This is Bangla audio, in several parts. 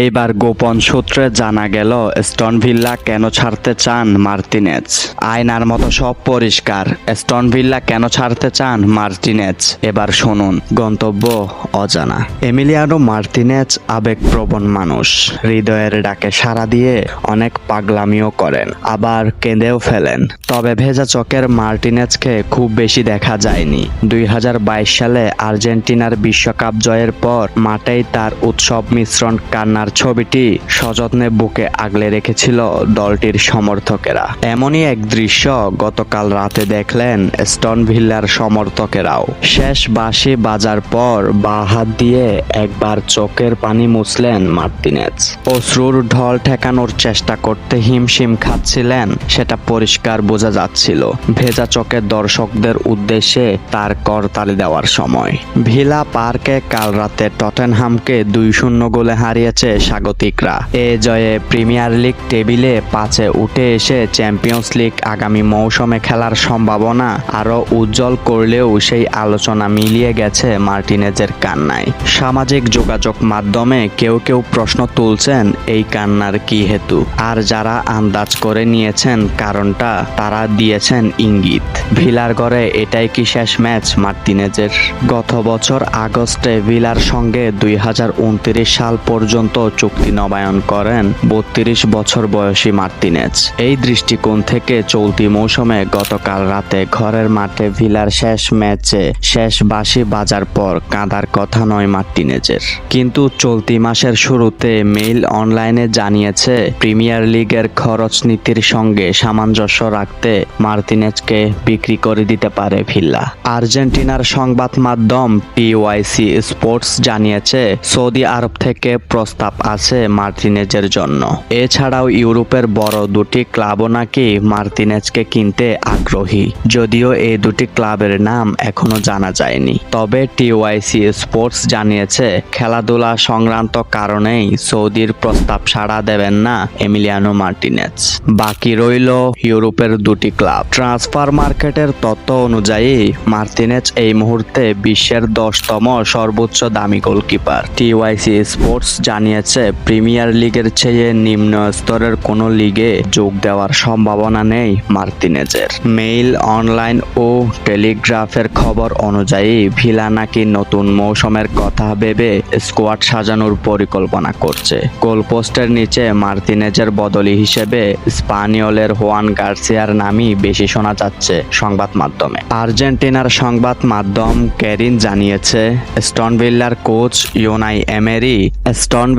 এইবার গোপন সূত্রে জানা গেল স্টোন ভিল্লা কেন ছাড়তে চান মার্টিনেজ? আয়নার মতো সব পরিষ্কার স্টোন ভিল্লা কেন ছাড়তে চান মার্টিনেজ? এবার শুনুন, গন্তব্য অজানা। এমিলিয়ানো মার্টিনেজ আবেগপ্রবণ মানুষ। হৃদয়ের ডাকে সাড়া দিয়ে অনেক পাগলামিও করেন, আবার কেঁদেও ফেলেন। তবে ভেজা চকের মার্টিনেজকে খুব বেশি দেখা যায়নি। দুই হাজার বাইশ সালে আর্জেন্টিনার বিশ্বকাপ জয়ের পর মাঠেই তার উৎসব মিশ্রণ কান্নার ছবিটি সযত্নে বুকে আগলে রেখেছিল দলটির সমর্থকেরা। এমনই এক দৃশ্য গতকাল রাতে দেখলেন স্টোন ভিল্লার সমর্থকেরাও। শেষ বাঁশি বাজার পর বা হাত দিয়ে একবার চোখের পানি মুছলেন মার্টিনেজ। অশ্রুর ঢল ঠেকানোর চেষ্টা করতে হিমশিম খাচ্ছিলেন, সেটা পরিষ্কার বোঝা যাচ্ছিল। ভেজা চোখের দর্শকদের উদ্দেশ্যে তার করতালি দেওয়ার সময়। ভিলা পার্কে কাল রাতে টটেনহামকে দুই শূন্য গোলে হারিয়েছে স্বাগতিকরা। এ জয়ে প্রিমিয়ার লিগ টেবিলে পাঁচে উঠে এসে চ্যাম্পিয়ন্স লিগ আগামী মৌসুমে খেলার সম্ভাবনা আরও উজ্জ্বল করলেও সেই আলোচনা মিলিয়ে গেছে মার্টিনেজের কান্নায়। সামাজিক যোগাযোগ মাধ্যমে কেউ কেউ প্রশ্ন তুলছেন, এই কান্নার কি হেতু? আর যারা আন্দাজ করে নিয়েছেন কারণটা, তারা দিয়েছেন ইঙ্গিত। ভিলার ঘরে এটাই কি শেষ ম্যাচ মার্টিনেজের? গত বছর আগস্টে ভিলার সঙ্গে দুই হাজার উনত্রিশ সাল পর্যন্ত চুক্তি নবায়ন করেন বত্রিশ বছর বয়সী মার্টিনেজ। এই দৃষ্টিকোণ থেকে চলতি মৌসুমে গতকাল রাতে ঘরের মাঠে ভিলার শেষ ম্যাচে শেষ বাঁশি বাজার পর কাঁদার কথা নয় মার্টিনেজের। কিন্তু চলতি মাসের শুরুতে মেইল অনলাইনে জানিয়েছে, প্রিমিয়ার লিগের খরচ নীতির সঙ্গে সামঞ্জস্য রাখতে মার্তিনেজকে বিক্রি করে দিতে পারে ভিল্লা আর্জেন্টিনার সংবাদ মাধ্যম টিওয়াইসি স্পোর্টস জানিয়েছে, সৌদি আরব থেকে প্রস্তাব আছে মার্টিনেজের জন্য। এছাড়াও ইউরোপের বড় দুটি ক্লাবও নাকি মার্টিনেজকে কিনতে আগ্রহী। যদিও এই দুটি ক্লাবের নাম এখনও জানা যায়নি। তবে টিওয়াইসি স্পোর্টস জানিয়েছে, খেলাধুলা সংক্রান্ত কারণেই সৌদির প্রস্তাব সাড়া দেবেন না এমিলিয়ানো মার্টিনেজ। বাকি রইল ইউরোপের দুটি ক্লাব। ট্রান্সফার মার্কেটের তথ্য অনুযায়ী, মার্টিনেজ এই মুহূর্তে বিশ্বের দশতম সর্বোচ্চ দামি গোলকিপার। টিওয়াইসি স্পোর্টস জানিয়েছে, প্রিমিয়ার লিগের চেয়ে নিম্ন স্তরের কোনো লিগে যোগ দেওয়ার সম্ভাবনা নেই মার্তিনেজের। মেইল, অনলাইন ও টেলিগ্রাফের খবর অনুযায়ী, ভিলা নাকি নতুন মৌসুমের কথা ভেবে স্কোয়াড সাজানোর পরিকল্পনা করছে। গোলপোস্টের নিচে মার্তিনেজের বদলি হিসেবে স্পানিয়লের হোয়ান গার্সিয়ার নামই বেশি শোনা যাচ্ছে সংবাদ মাধ্যমে। আর্জেন্টিনার সংবাদ মাধ্যম ক্যারিন জানিয়েছে, স্টনভিল্লার কোচ ইউনাই এমেরি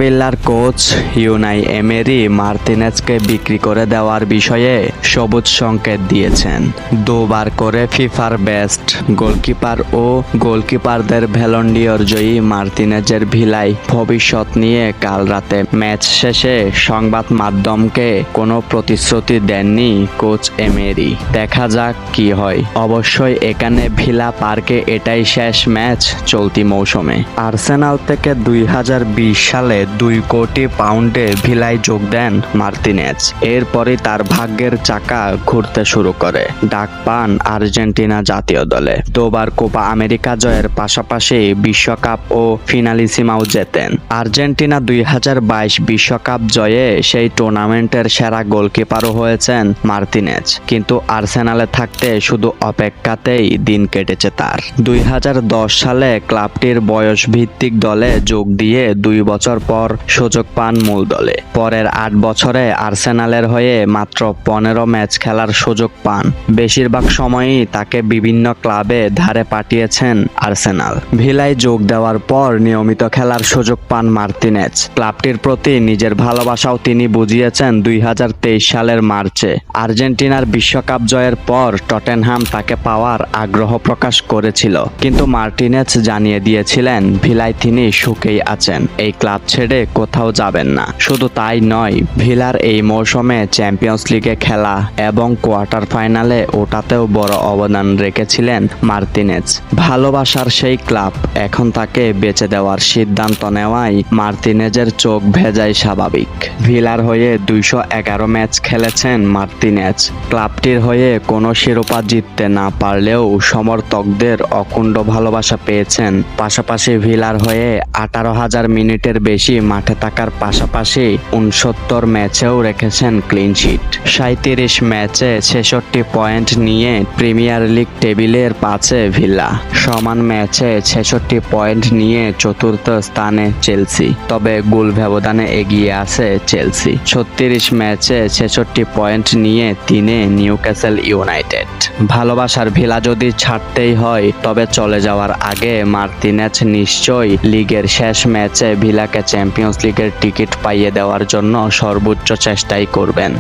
স্টনভিল্লার কোচ ইউনাই এমেরি মার্টিনেজকে বিক্রি করে দেওয়ার বিষয়ে সবুজ সংকেত দিয়েছেন। দুবার করে ফিফার বেস্ট গোলকিপার ও গোলকিপারদের ভ্যালন্ডিয়র জয়ী মার্টিনেজের ভিলাই ভবিষ্যৎ নিয়ে কাল রাতে ম্যাচ শেষে সংবাদ মাধ্যমকে কোনো প্রতিশ্রুতি দেননি কোচ এমেরি। দেখা যাক কি হয়। অবশ্যই এখানে ভিলা পার্কে এটাই শেষ ম্যাচ চলতি মৌসুমে। আর্সেনাল থেকে দুই হাজার বিশ সালে দুই কোটি পাউন্ডে ভিলায় যোগ দেন মার্তিনেজ। এরপরই তার ভাগ্যের চাকা ঘুরতে শুরু করে। ডাক পান আর্জেন্টিনা জাতীয় দলে। দুবার কোপা আমেরিকা জয়ের পাশাপাশি বিশ্বকাপ ও ফিনালিসিমাও জেতেন। আর্জেন্টিনা দুই বিশ্বকাপ জয়ে সেই টুর্নামেন্টের সেরা গোলকিপারও হয়েছেন মার্তিনেজ। কিন্তু আর্সেনালে থাকতে শুধু অপেক্ষাতেই দিন কেটেছে তার। দুই হাজার দশ সালে ক্লাবটির বয়স ভিত্তিক দলে যোগ দিয়ে দুই বছর পর সুযোগ পান মূল দলে। পরের আট বছরে আর্সেনালের হয়ে মাত্র পনেরো ম্যাচ খেলার সুযোগ পান। বেশিরভাগ সময়ই তাকে বিভিন্ন ক্লাবে ধারে পাঠিয়েছেন আর্সেনাল। ভিলায় যোগ দেওয়ার পর নিয়মিত খেলার সুযোগ পান মার্টিনেজ ক্লাবটির প্রতি নিজের ভালোবাসাও তিনি বুঝিয়েছেন দুই হাজার তেইশ সালের মার্চে। আর্জেন্টিনার বিশ্বকাপ জয়ের পর টটেনহাম তাকে পাওয়ার আগ্রহ প্রকাশ করেছিল। কিন্তু মার্টিনেজ জানিয়ে দিয়েছিলেন, ভিলায় তিনি সুখেই আছেন। এই ক্লাব ছেড়ে কোথাও যাবেন না। শুধু তাই নয়, ভিলার এই মৌসুমে চ্যাম্পিয়ন্স লিগে খেলা এবং কোয়ার্টার ফাইনালে ওটাতেও বড় অবদান রেখেছিলেন মার্টিনেজ ভালোবাসার সেই ক্লাব এখন তাকে বেঁচে দেওয়ার সিদ্ধান্ত নেওয়াই মার্তিনেজের চোখ ভেজাই স্বাভাবিক। ভিলার হয়ে দুইশো এগারো ম্যাচ খেলেছেন মার্টিনেজ ক্লাবটির হয়ে কোনো শিরোপা জিততে না পারলেও সমর্থকদের অকুণ্ঠ ভালোবাসা পেয়েছেন। পাশাপাশি ভিলার হয়ে আঠারো হাজার মিনিটের বেশি মাঠে থাকার পাশাপাশি উনসত্তর ম্যাচেও রেখেছেন ক্লিনশিট সাঁত্রিশ ম্যাচে ছেষট্টি পয়েন্ট নিয়ে প্রিমিয়ার লিগ টেবিলের পাঁচে ভিলা। সমান ম্যাচে ছেষট্টি পয়েন্ট নিয়ে চতুর্থ স্থানে চেলসি। তবে গোল ব্যবধানে এগিয়ে আছে চেলসি। ছত্রিশ ম্যাচে ছেষট্টি পয়েন্ট নিয়ে তিনে নিউক্যাসেল ইউনাইটেড। ভালোবাসার ভিলা যদি ছাড়তেই হয়, তবে চলে যাওয়ার আগে মার্তিনেজ নিশ্চয়ই লিগের শেষ ম্যাচে ভিলাকে চ্যাম্পিয়ন্স লিগের টিকিট পাইয়ে দেওয়ার জন্য সর্বোচ্চ চেষ্টাই করবেন।